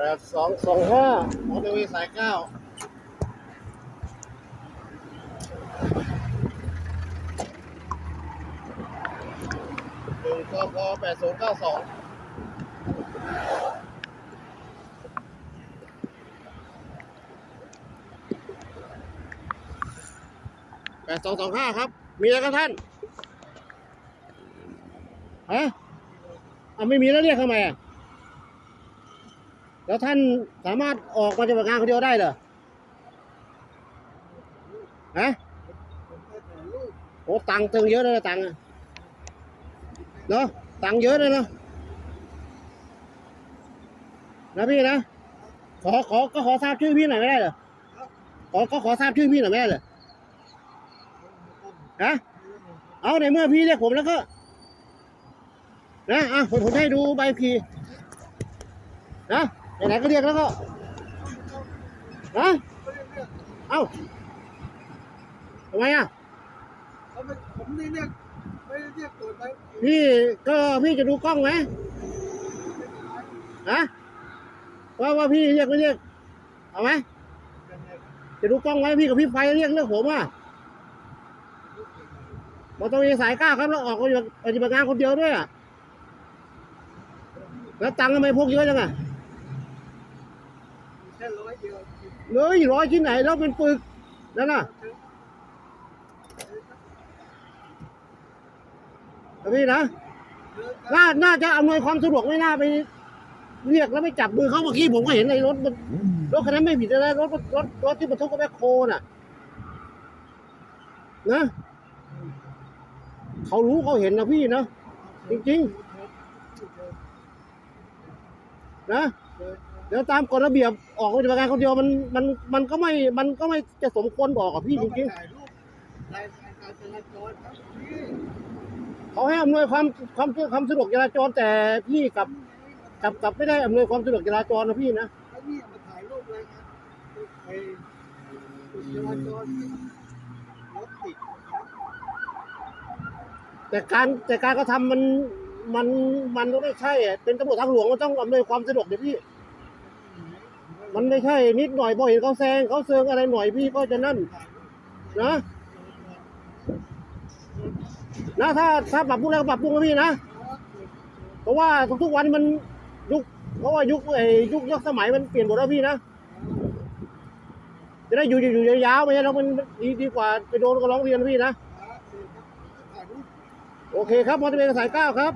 แปดสองสองห้ามอเตอร์เวย์สายเก้าหนึ่งกพแปดศูนย์เก้าสองแปดสองสองห้าครับ มีอะไรครับท่านฮะอะไม่มีแล้วเรียกทำไมอะ แล้วท่านสามารถออกมาจากงานคนเดียวได้เหรอฮะโอ้ตังค์ตึงเยอะเลยตังค์อะเนาะตังค์เยอะเลยเนาะนะพี่นะขอขอก็ขอทราบชื่อพี่หน่อยไม่ได้เหรอขอก็ขอทราบชื่อพี่หน่อยไม่ได้เหรอฮะเอาในเมื่อพี่เรียกผมแล้วก็นะอะผมผมให้ดูใบขี่นะ ไหนๆก็เรียกแล้วก็นะเอ้าทำไมอะเขาไม่ผมนี่เรียกไม่ได้เรียกตรวจไปพี่ก็พี่จะดูกล้องไหมฮะว่าว่าพี่เรียกไม่เรียกเอาไหมจะดูกล้องไว้พี่กับพี่ไฟเรียกเรื่องผมอะมอเตอร์เวย์สายเก้าครับแล้วออกปฏิบัติงานคนเดียวด้วยอะแล้วตังค์ทำไมพกเยอะจังอะ แค่ร้อยเดียวเลยร้อยที่ไหนแล้วเป็นปึกนั่นน่ะเอาพี่นะน่าน่าจะอำนวยความสะดวกไม่น่าไป เรียกแล้วไม่จับมือเขาเมื่อกี้ผมก็เห็นในรถมันรถคันนั้นไม่ผิดอะไรรถรถรถที่บรรทุกกับแมคโครน่ะ นะเขารู้เขาเห็นนะพี่นะจริงๆนะ เดี๋ยวตามกฎระเบียบออกปฏิบัติงานคนเดียวมันมันมันก็ไม่มันก็ไม่จะสมควรบอกกับพี่จริงถ่ายรูปรายการจราจรครับพี่ๆเขาให้อำนวยความความความสะดวกจราจรแต่พี่กับกับกับไม่ได้อำนวยความสะดวกจราจรนะพี่นะไอ้นี่มาถ่ายรูปรายการไอ้จุดจราจรรถติดแต่การแต่การกระทำมันมันมันก็ไม่ใช่อะเป็นตำรวจทางหลวงมันต้องอำนวยความสะดวกเดี๋ยวพี่ มันไม่ใช่นิดหน่อยพอเห็นเขาแซงเขาเซิงอะไรหน่อยพี่ก็จะนั่นนะนะถ้าถ้าปรับปรุงแล้วก็ปรับปรุงนะพี่นะเพราะว่าทุกๆวันมันยุคเพราะว่ายุคไอ้ยุคยุคสมัยมันเปลี่ยนหมดแล้วพี่นะจะได้อยู่อยู่อยู่ยาวๆไปแล้วมันดีดีกว่าไปโดนก็ร้องเรียนพี่นะโอเคครับมอเตอร์เวย์สายเก้าครับ